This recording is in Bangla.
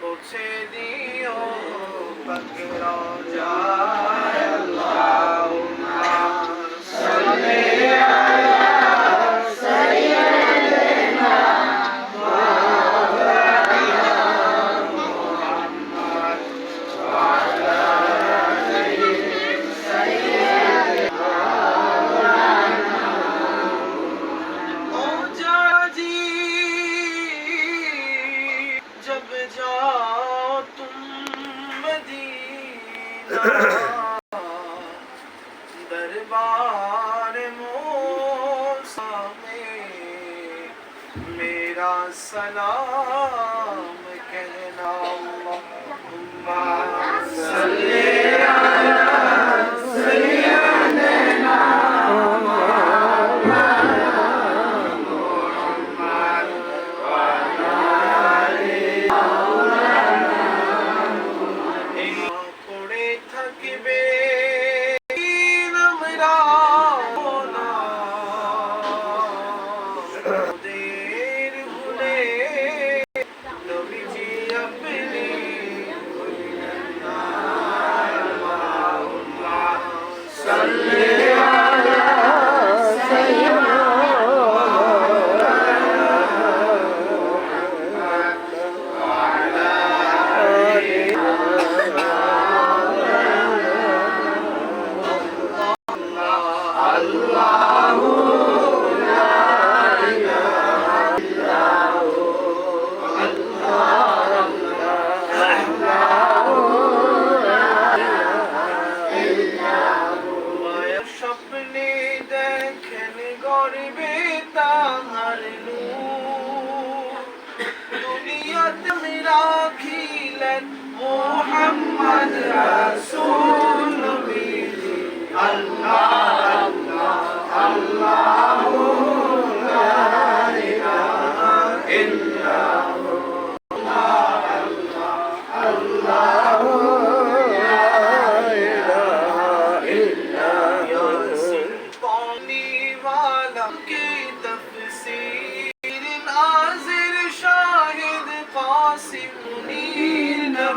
পৌঁছে দিও পাখির যায়। दरबार मोसा में मेरा सलाम कहना सल्ले وسلم পড়বে তাহার দুনিয়াতে আমি রাখিলেন মোহাম্মদ রাসূল আল্লাহ